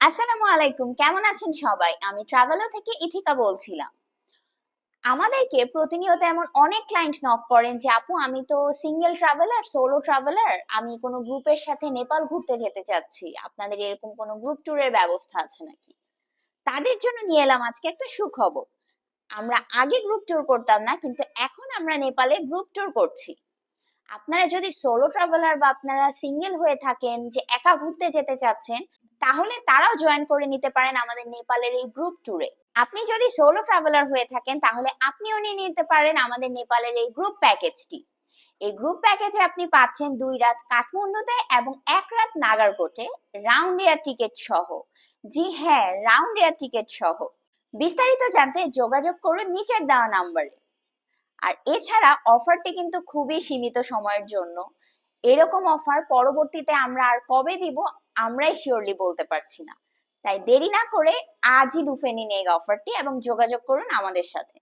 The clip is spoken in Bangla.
আসসালামু আলাইকুম, কেমন আছেন সবাই? আমি ট্রাভেলো থেকে ইথিকা বলছিলাম। আমাদেরকে প্রতিনিয়ত এমন অনেক ক্লায়েন্ট নক করেন যে, আপু, আমি তো সিঙ্গেল ট্রাভেলার সোলো ট্রাভেলার আমি কোনো গ্রুপের সাথে নেপাল ঘুরতে যেতে চাচ্ছি। আপনাদের এরকম কোনো গ্রুপ ট্যুরের ব্যবস্থা আছে নাকি? তাদের জন্য নিয়ে এলাম আজকে একটা সুখবর। আমরা আগে গ্রুপ ট্যুর করতাম না, কিন্তু এখন আমরা নেপালে গ্রুপ ট্যুর করছি। আপনারা যদি সোলো ট্রাভেলার বা আপনারা সিঙ্গেল হয়ে থাকেন, যে একা ঘুরতে যেতে চাচ্ছেন তাহলে তারাও জয়েন করে নিতে পারেন আমাদের নেপালের এই গ্রুপ ট্যুরে আপনি যদি সোলো ট্রাভেলার হয়ে থাকেন, তাহলে আপনিও নিয়ে নিতে পারেন আমাদের নেপালের এই গ্রুপ প্যাকেজটি এই গ্রুপ প্যাকেজে আপনি পাচ্ছেন দুই রাত কাঠমান্ডুতে এবং এক রাত নাগারকোটে রাউন্ড এয়ার টিকিট সহ। জি হ্যাঁ রাউন্ড এয়ার টিকিট সহ। বিস্তারিত জানতে যোগাযোগ করুন নিচের দেওয়া নাম্বারে আর এছাড়া অফারটি কিন্তু খুবই সীমিত সময়ের জন্য। এরকম অফার পরবর্তীতে আমরা আর কবে দিব, আমরাই শিওরলি বলতে পারছি না। তাই দেরি না করে আজই লুফে নিন এই অফারটি এবং যোগাযোগ করুন আমাদের সাথে।